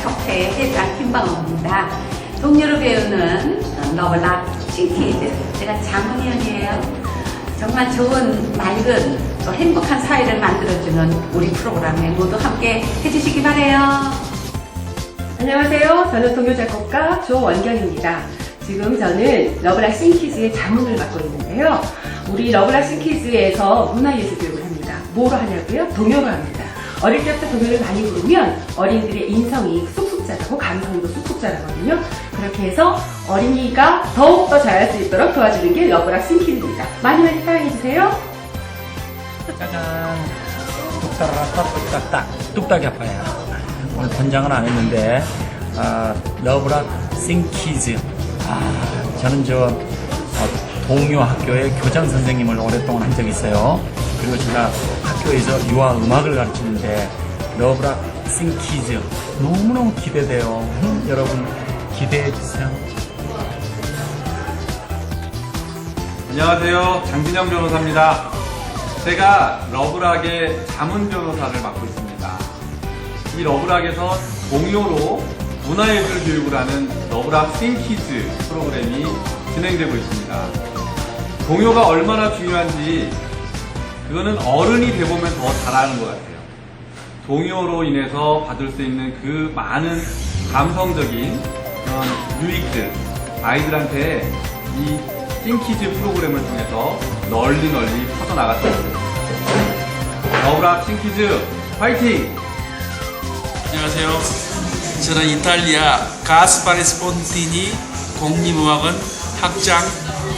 적재해 난 김방어입니다. 동료로 배우는 러블락 싱키즈 제가 장훈이형이에요. 정말 좋은 맑은 또 행복한 사회를 만들어주는 우리 프로그램에 모두 함께 해주시기 바래요. 안녕하세요. 저는 동료 작곡가 조원경입니다. 지금 저는 러블락 싱키즈의 장훈을 맡고 있는데요. 우리 러블락 싱키즈에서 문화예술 교육을 합니다. 뭐로 하냐고요? 동요로 합니다. 어릴 때부터 동요를 많이 부르면 어린이들의 인성이 쑥쑥 자라고 감성도 쑥쑥 자라거든요. 그렇게 해서 어린이가 더욱더 잘할 수 있도록 도와주는 게 러브라 싱키즈입니다. 많이 많이 사랑해주세요. 짜잔. 뚝딱아빠 뚝딱딱. 뚝딱이 아파요. 오늘 권장은 안 했는데, 아, 러브락 싱키즈. 아, 저는 저, 어, 동요 학교의 교장 선생님을 오랫동안 한 적이 있어요. 그리고 제가 학교에서 유아 음악을 가르치는데, 러브락 싱키즈. 너무너무 기대돼요. 음, 여러분, 기대해 주세요. 안녕하세요. 장진영 변호사입니다. 제가 러브락의 자문 변호사를 맡고 있습니다. 이 러브락에서 동요로 문화예술 교육을 하는 러브락 싱키즈 프로그램이 진행되고 있습니다. 동요가 얼마나 중요한지 그거는 어른이 돼보면 더 잘 아는 것 같아요. 동요로 인해서 받을 수 있는 그 많은 감성적인 그런 유익들 아이들한테 이 띵키즈 프로그램을 통해서 널리 널리 퍼져나갔으면 좋겠습니다. 러브락 띵키즈 파이팅! 안녕하세요. 저는 이탈리아 가스파레 스폰티니 공립음악원 학장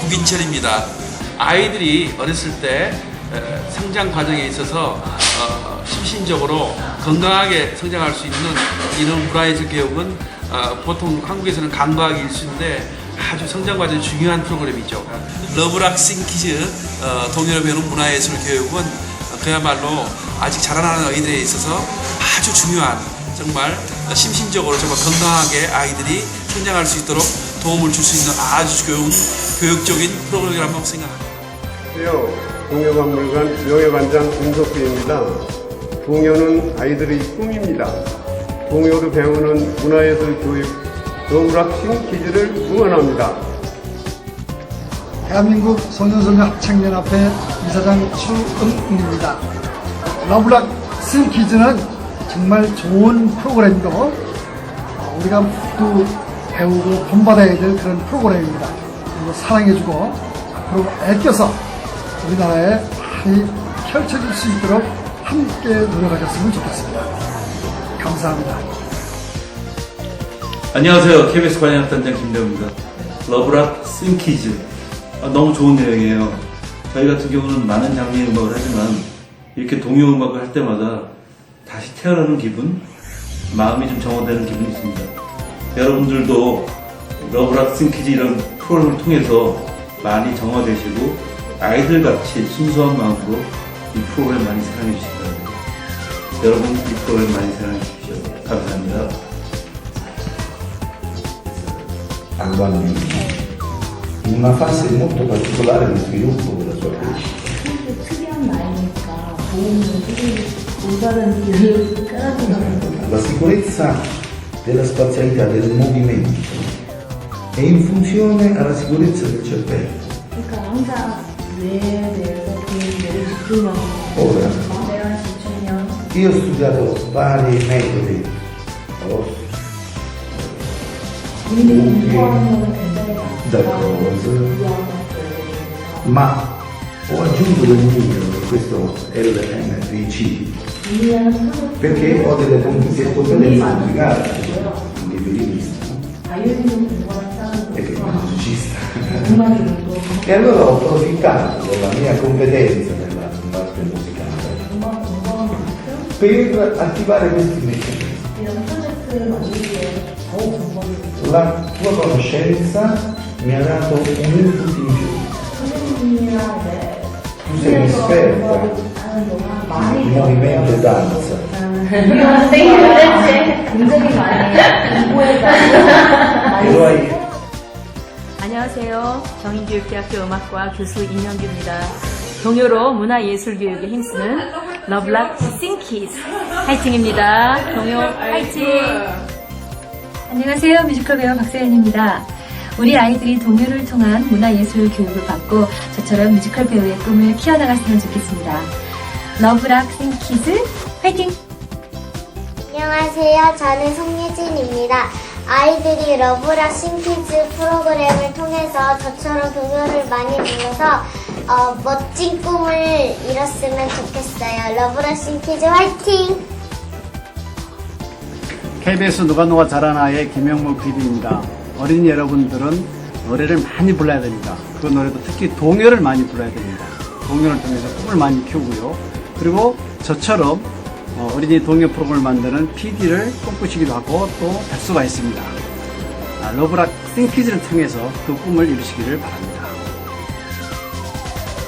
국인철입니다. 아이들이 어렸을 때 에, 성장 과정에 있어서 어, 심신적으로 건강하게 성장할 수 있는 이런 문화예술 교육은 어, 보통 한국에서는 간과하기 일수인데 아주 성장 과정이 중요한 프로그램이죠. 러브락 싱 키즈 어, 동요로 배우는 문화예술 교육은 그야말로 아직 자라나는 아이들에 있어서 아주 중요한 정말 심신적으로 정말 건강하게 아이들이 성장할 수 있도록 도움을 줄 수 있는 아주 좋은 교육적인 프로그램이라고 생각합니다. 안녕하세요. 동요박물관 명예관장 임석수입니다. 동요는 아이들의 꿈입니다. 동요로 배우는 문화예술 교육 더불락신 퀴즈를 응원합니다. 대한민국 소년소녀 청년합회 이사장 추은웅입니다. 러브락 스키즈는 정말 좋은 프로그램이고 어, 우리가 또 배우고 본받아야 될 그런 프로그램입니다. 사랑해주고 앞으로 애껴서 우리나라에 많이 펼쳐질 수 있도록 함께 노력하셨으면 좋겠습니다. 감사합니다. 안녕하세요. KBS 관현악단장 김대호입니다. 러브락 싱키즈. 아, 너무 좋은 내용이에요. 저희 같은 경우는 많은 장르의 음악을 하지만 이렇게 동요 음악을 할 때마다 다시 태어나는 기분, 마음이 좀 정화되는 기분이 있습니다. 여러분들도 러브락 싱키즈 이런 프로그램을 통해서 많이 정화되시고 아이들 같이 순수한 마음으로 이 프로그램 많이 사랑해 주시기 바랍니다. 여러분 이 프로그램 많이 사랑해 주십시오. 감사합니다. In una fase molto particolare di sviluppo della sua crescita. 특이한 나이니까 주기 모자른 길을 깔아주는 La sicurezza della spazialità del movimento è in funzione alla sicurezza del cervello. 그러니까 항상 Ora, io ho studiato vari metodi, D'accordo. ma ho aggiunto del mio, questo LMVC, perché ho delle competenze applicate, un liberista. E allora ho approfittato della mia competenza nella parte musicale per attivare questi meccanismi. La tua conoscenza mi ha dato un input in più. Tu sei un'esperta di movimento e danza. E lo hai 안녕하세요. 경인교육대학교 음악과 교수 이명규입니다. 동요로 문화예술교육에 힘쓰는 러블락 싱키즈 화이팅입니다. 동요 화이팅! 안녕하세요. 뮤지컬 배우 박세연입니다. 우리 아이들이 동요를 통한 문화예술 교육을 받고 저처럼 뮤지컬 배우의 꿈을 키워나갔으면 좋겠습니다. 러브락 생키즈 화이팅! 안녕하세요. 저는 송예진입니다. 아이들이 러브락 신키즈 프로그램을 통해서 저처럼 동요를 많이 불러서 어, 멋진 꿈을 이뤘으면 좋겠어요. 러브락 신키즈 화이팅! KBS 누가 누가 잘하나의 김영무 PD입니다. 어린 이 여러분들은 노래를 많이 불러야 됩니다. 그 노래도 특히 동요를 많이 불러야 됩니다. 동요를 통해서 꿈을 많이 키우고요. 그리고 저처럼 어, 어린이 동요 프로그램을 만드는 PD를 꿈꾸시기도 하고 또할 수가 있습니다. 아, 러브락 싱키즈를 통해서 그 꿈을 이루시기를 바랍니다.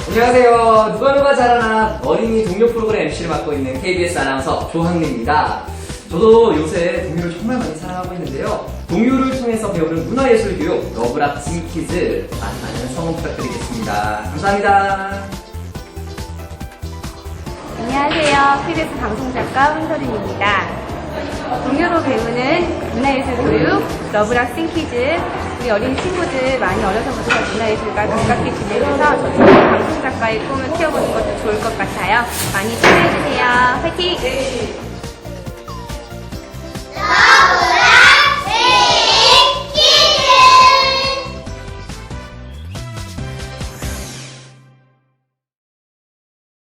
안녕하세요. 누가 누가 잘하나 어린이 동료 프로그램 MC를 맡고 있는 KBS 아나운서 조항래입니다. 저도 요새 동요를 정말 많이 사랑하고 있는데요. 동요를 통해서 배우는 문화예술 교육 러브락 싱키즈 많은 많은 성원 부탁드리겠습니다. 감사합니다. 안녕하세요. KBS 방송작가 황서린입니다. 동요로 배우는 문화예술 교육, 러브락 싱키즈, 우리 어린 친구들 많이 어려서부터 문화예술과 가깝게 지내면서 저처럼 방송작가의 꿈을 키워보는 것도 좋을 것 같아요. 많이 참여해주세요. 화이팅!